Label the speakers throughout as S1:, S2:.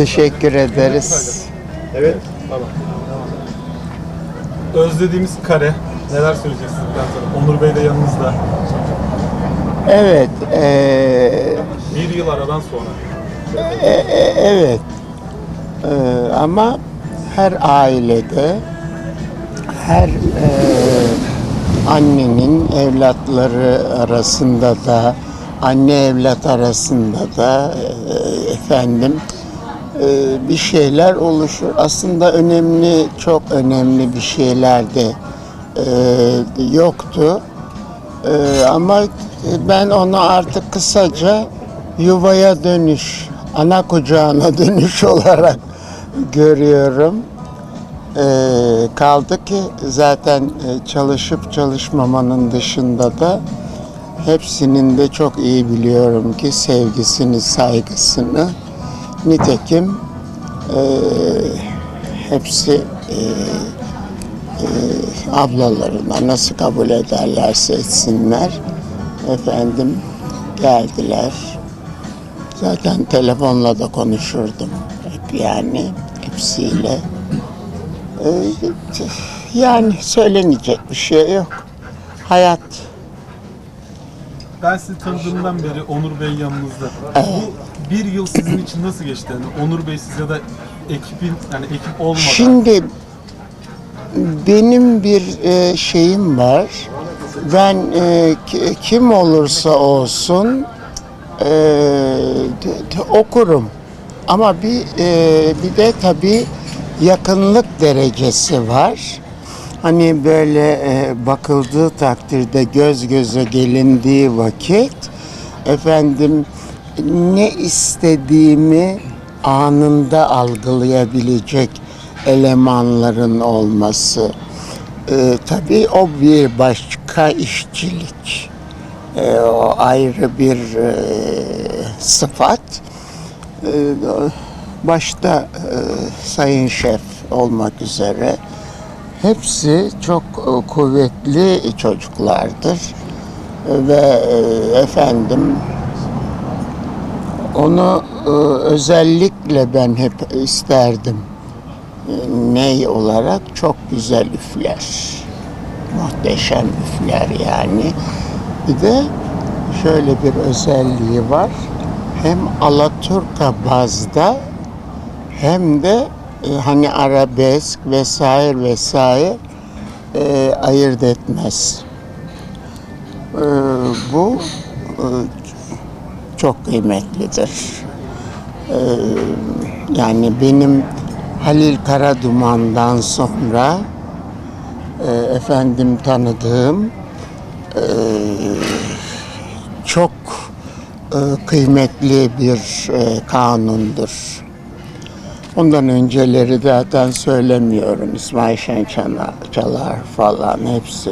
S1: Teşekkür ederiz.
S2: Evet. Tamam. Özlediğimiz kare. Neler söyleyeceksiniz? Onur Bey de yanınızda.
S1: Evet, eee,
S2: Bir yıl aradan sonra.
S1: evet. Eee, ama her ailede, her eee, annenin evlatları arasında da, anne evlat arasında da eee, efendim bir şeyler oluşur. Aslında önemli, çok önemli bir şeyler de eee, yoktu. Ee, ama ben onu artık kısaca yuvaya dönüş, ana kucağına dönüş olarak görüyorum. Kaldı ki zaten e, çalışıp çalışmamanın dışında da hepsinin de çok iyi biliyorum ki sevgisini, saygısını. Nitekim e, hepsi e, ablalarına nasıl kabul ederlerse etsinler. Efendim geldiler. Zaten telefonla da konuşurdum hep yani hepsiyle. Ee, yani söylenecek bir şey yok. Hayat
S2: Ben sizi tanıdığımdan beri Onur Bey yanınızda. Bu bir yıl sizin için nasıl geçti? Yani Onur Bey siz ya da ekibin yani ekip olmadan.
S1: Şimdi benim bir e, şeyim var. Ben e, ki- kim olursa olsun e, de- de okurum. Ama bir e, bir de tabii yakınlık derecesi var. Hani böyle e, bakıldığı takdirde göz göze gelindiği vakit efendim ne istediğimi anında algılayabilecek elemanların olması. E, tabii o bir başka işçilik. E, o ayrı bir e, sıfat. E, başta e, Sayın Şef olmak üzere hepsi çok e, kuvvetli çocuklardır ve e, efendim onu e, özellikle ben hep isterdim. E, Ney olarak çok güzel üfler. Muhteşem üfler yani. Bir de şöyle bir özelliği var. Hem Alaturka bazda hem de e, hani arabesk vesaire vesaire e, ayırt etmez. E, bu çok kıymetlidir. E, yani benim Halil Karaduman'dan sonra e, efendim tanıdığım e, çok e, kıymetli bir e, kanundur. Ondan önceleri zaten söylemiyorum. İsmail Şen Çana- Çalar falan hepsi.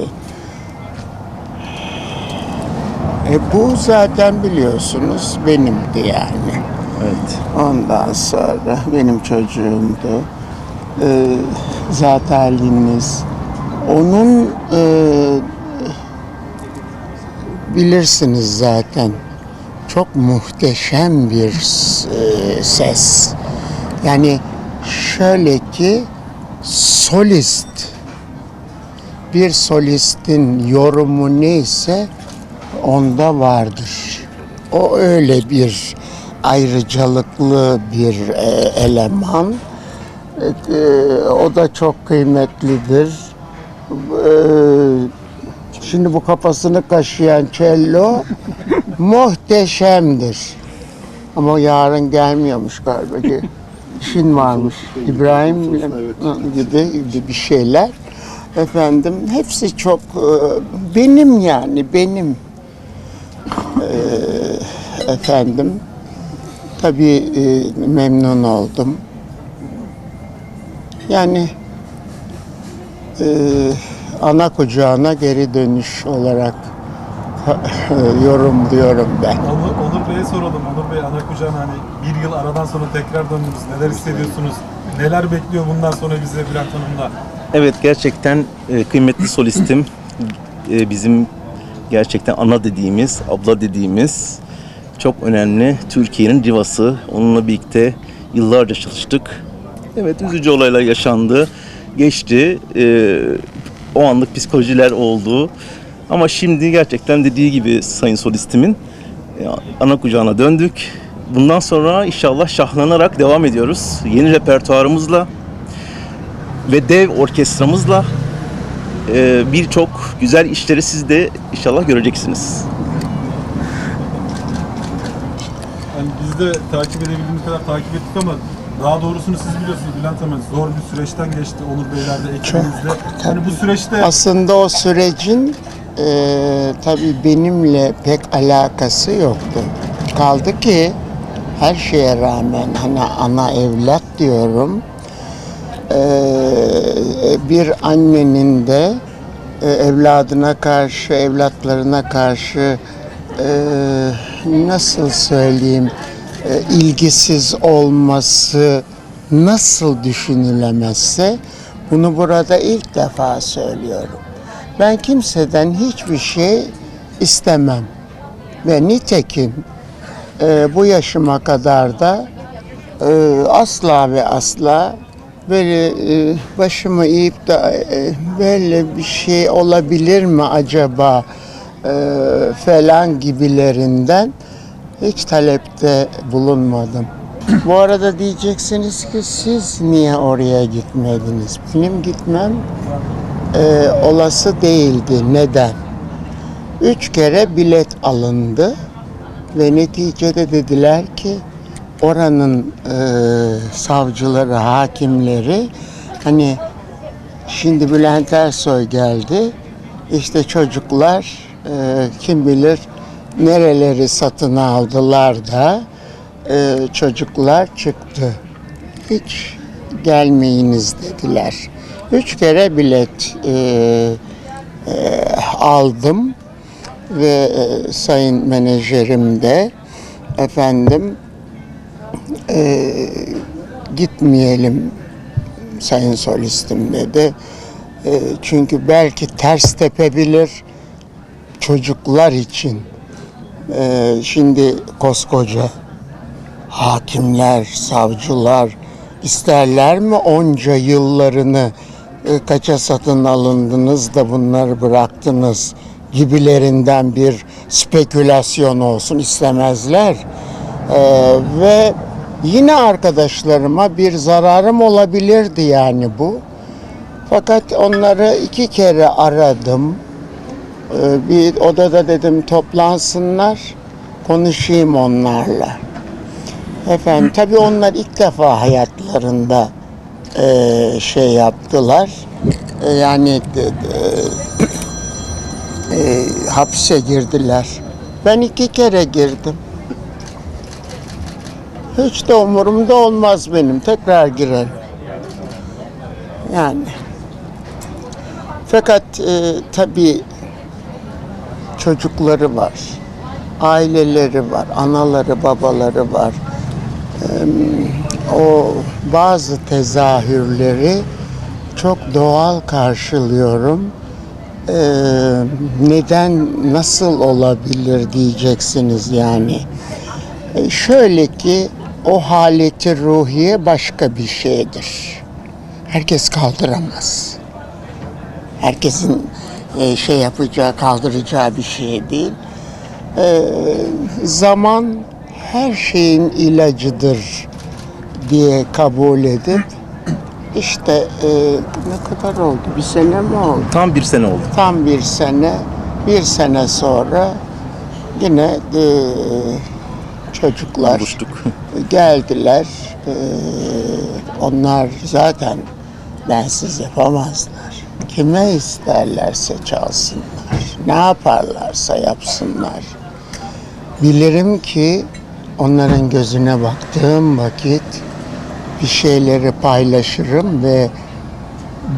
S1: E bu zaten biliyorsunuz benimdi yani.
S3: Evet.
S1: Ondan sonra benim çocuğumdu. Zaten haliniz. Onun e, bilirsiniz zaten. Çok muhteşem bir e, ses. Yani şöyle ki solist bir solistin yorumu neyse onda vardır. O öyle bir ayrıcalıklı bir e, eleman. E, e, o da çok kıymetlidir. Şimdi bu kafasını kaşıyan cello muhteşemdir. Ama yarın gelmiyormuş galiba ki. İşin varmış. İbrahim gibi, gibi bir şeyler. Efendim hepsi çok benim yani benim efendim tabii e, memnun oldum. Yani e, ana kucağına geri dönüş olarak yorumluyorum ben.
S2: Onur, Onur Bey'e soralım. Onur Bey ana kucağına hani bir yıl aradan sonra tekrar döndünüz. Neler hissediyorsunuz? Neler bekliyor bundan sonra bize Bülent Hanım'la?
S3: Evet gerçekten e, kıymetli solistim. E, bizim gerçekten ana dediğimiz, abla dediğimiz çok önemli Türkiye'nin divası. Onunla birlikte Yıllarca çalıştık. Evet üzücü olaylar yaşandı. Geçti. Ee, o anlık psikolojiler oldu. Ama şimdi gerçekten dediği gibi sayın solistimin e, ana kucağına döndük. Bundan sonra inşallah şahlanarak devam ediyoruz. Yeni repertuarımızla ve dev orkestramızla e, birçok güzel işleri siz de inşallah göreceksiniz.
S2: Yani biz de takip edebildiğimiz kadar takip ettik ama daha doğrusunu siz biliyorsunuz Bülent Hanım zor bir süreçten geçti Onur Beyler de ekibinizle. Yani bu süreçte
S1: Aslında o sürecin e, tabii benimle pek alakası yoktu. Kaldı ki her şeye rağmen hani ana evlat diyorum. e, bir annenin de e, evladına karşı, evlatlarına karşı e, nasıl söyleyeyim ilgisiz olması nasıl düşünülemezse bunu burada ilk defa söylüyorum. Ben kimseden hiçbir şey istemem ve nitekim e, bu yaşıma kadar da e, asla ve asla böyle e, başımı eğip de e, böyle bir şey olabilir mi acaba e, falan gibilerinden hiç talepte bulunmadım. Bu arada diyeceksiniz ki siz niye oraya gitmediniz? Benim gitmem e, olası değildi. Neden? Üç kere bilet alındı ve neticede dediler ki oranın e, savcıları, hakimleri hani şimdi Bülent Ersoy geldi. İşte çocuklar e, kim bilir nereleri satın aldılar da e, çocuklar çıktı. Hiç gelmeyiniz dediler. Üç kere bilet e, e, aldım ve e, sayın menajerim de efendim e, gitmeyelim sayın solistim dedi. E, çünkü belki ters tepebilir çocuklar için. E, şimdi koskoca hakimler, savcılar isterler mi onca yıllarını e, kaça satın alındınız da bunları bıraktınız gibilerinden bir spekülasyon olsun istemezler. E, ve yine arkadaşlarıma bir zararım olabilirdi yani bu. Fakat onları iki kere aradım. E, bir odada dedim toplansınlar, konuşayım onlarla. Efendim tabii onlar ilk defa hayatlarında e, şey yaptılar. E, yani e, e, hapse girdiler. Ben iki kere girdim. Hiç de umurumda olmaz benim. Tekrar girerim. Yani. Fakat e, tabii çocukları var. Aileleri var. Anaları, babaları var o bazı tezahürleri çok doğal karşılıyorum. Neden, nasıl olabilir diyeceksiniz yani. Ee, şöyle ki o haleti ruhiye başka bir şeydir. Herkes kaldıramaz. Herkesin e, şey yapacağı, kaldıracağı bir şey değil. Ee, zaman her şeyin ilacıdır diye kabul edip işte e, ne kadar oldu? Bir sene mi oldu?
S3: Tam bir sene oldu.
S1: Tam bir sene. Bir sene sonra yine e, çocuklar
S3: Buluştuk.
S1: geldiler. E, onlar zaten bensiz yapamazlar. Kime isterlerse çalsınlar. Ne yaparlarsa yapsınlar. Bilirim ki onların gözüne baktığım vakit bir şeyleri paylaşırım ve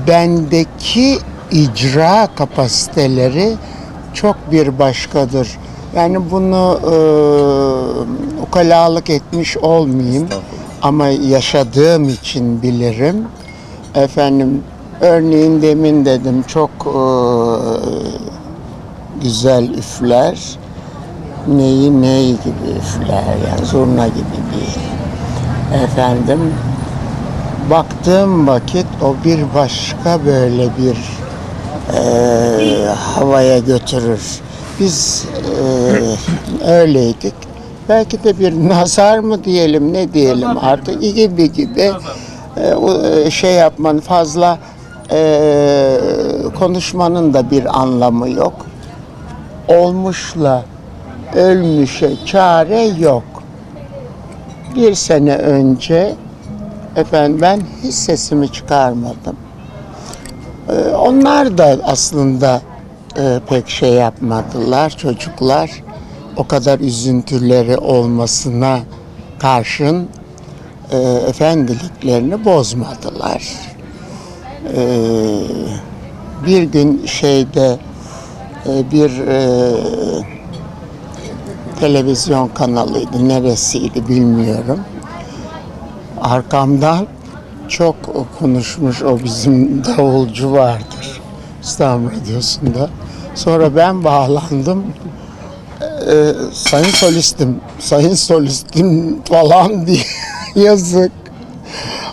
S1: bendeki icra kapasiteleri çok bir başkadır. Yani bunu e, ukalalık etmiş olmayayım ama yaşadığım için bilirim. Efendim örneğin demin dedim çok e, güzel üfler neyi neyi gibi üfler yani zurna gibi değil. Efendim baktığım vakit o bir başka böyle bir eee, havaya götürür. Biz eee, öyleydik. Belki de bir nazar mı diyelim ne diyelim artık gibi gibi o, eee, şey yapmanın fazla eee, konuşmanın da bir anlamı yok. Olmuşla ölmüşe çare yok. Bir sene önce efendim ben hiç sesimi çıkarmadım. Ee, onlar da aslında e, pek şey yapmadılar çocuklar. O kadar üzüntüleri olmasına karşın e, efendiliklerini bozmadılar. Ee, bir gün şeyde e, bir e, televizyon kanalıydı. Neresiydi bilmiyorum. Arkamdan çok konuşmuş o bizim davulcu vardır. İstanbul Radyosu'nda. Sonra ben bağlandım. Ee, sayın solistim, sayın solistim falan diye yazık.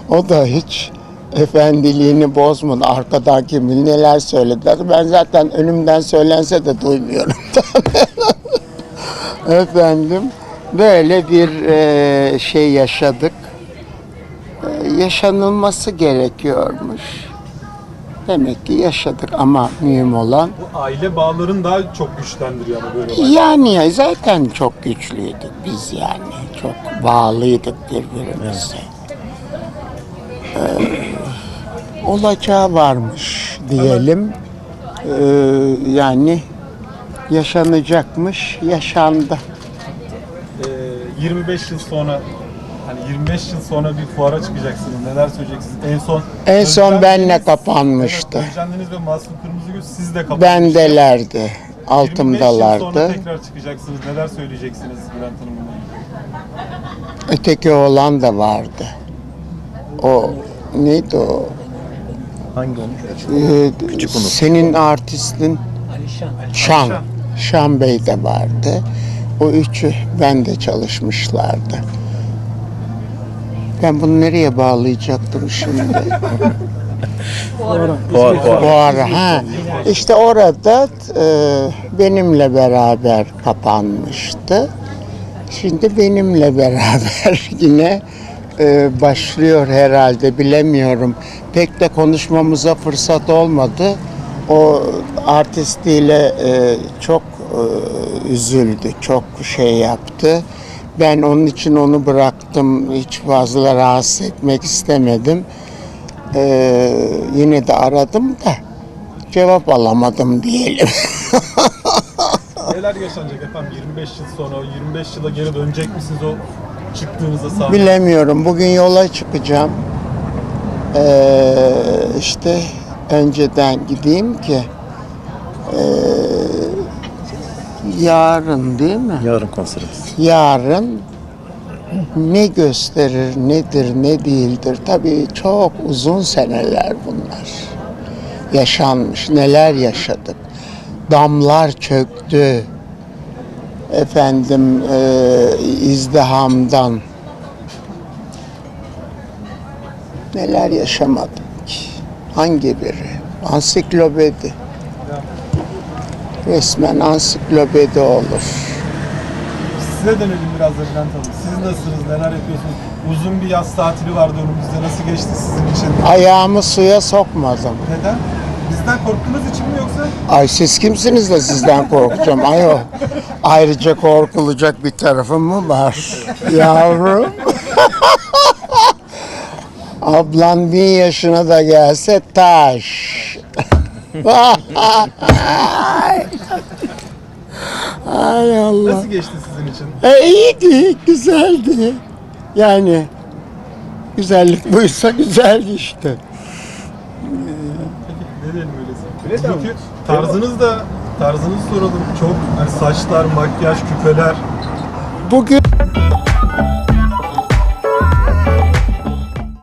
S1: O da hiç efendiliğini bozmadı. Arkadan kim neler söylediler. Ben zaten önümden söylense de duymuyorum. Efendim böyle bir e, şey yaşadık. E, yaşanılması gerekiyormuş. Demek ki yaşadık ama mühim olan
S2: Bu aile bağlarını daha çok güçlendiriyor ama böyle olaylar.
S1: yani zaten çok güçlüydük biz yani. Çok bağlıydık birbirimize. Ee, olacağı varmış diyelim. Ee, yani yaşanacakmış, yaşandı.
S2: Ee, 25 yıl sonra hani 25 yıl sonra bir fuara çıkacaksınız. Neler söyleyeceksiniz? En son
S1: En son benle kapanmıştı.
S2: Evet, Özcan Deniz ve Masum Kırmızıgül siz de kapanmıştı.
S1: Bendelerdi,
S2: 25 yıl sonra tekrar çıkacaksınız. Neler söyleyeceksiniz Bülent Hanım'la?
S1: Öteki oğlan da vardı. O neydi o?
S3: Hangi olmuş?
S1: Ee,
S3: Küçük Onur.
S1: Senin artistin Şan. Şan Bey de vardı. O üçü ben de çalışmışlardı. Ben bunu nereye bağlayacaktım şimdi?
S3: Fuar, fuar.
S1: Bu ara ha. İşte orada e, benimle beraber kapanmıştı. Şimdi benimle beraber yine e, başlıyor herhalde bilemiyorum. Pek de konuşmamıza fırsat olmadı. O artistiyle e, çok e, üzüldü, çok şey yaptı. Ben onun için onu bıraktım. Hiç fazla rahatsız etmek istemedim. Ee, yine de aradım da cevap alamadım diyelim.
S2: Neler yaşanacak efendim 25 yıl sonra? O 25 yıla geri dönecek misiniz o çıktığınızda sahneye?
S1: Bilemiyorum. Bugün yola çıkacağım. Ee, işte önceden gideyim ki ee, yarın değil mi?
S3: Yarın konserimiz.
S1: Yarın ne gösterir, nedir, ne değildir. Tabii çok uzun seneler bunlar. Yaşanmış, neler yaşadık. Damlar çöktü. Efendim e, izdihamdan. Neler yaşamadık ki? Hangi biri? Ansiklopedi. Resmen ansiklopedi olur.
S2: Size dönelim biraz da Bülent Hanım. Siz nasılsınız? Neler yapıyorsunuz? Uzun bir yaz tatili vardı önümüzde. Nasıl geçti sizin için?
S1: Ayağımı suya sokmadım.
S2: Neden? Bizden korktuğunuz için mi yoksa?
S1: Ay siz kimsiniz de sizden korkacağım? Ay o. Ayrıca korkulacak bir tarafım mı var? Yavrum. Ablan bin yaşına da gelse taş. Ay Allah.
S2: Nasıl geçti sizin için?
S1: E, iyiydi, güzeldi. Yani güzellik buysa güzeldi işte.
S2: Ne diyelim öyleyse? Çünkü tarzınız da tarzınızı soralım. Çok hani saçlar, makyaj, küpeler.
S1: Bugün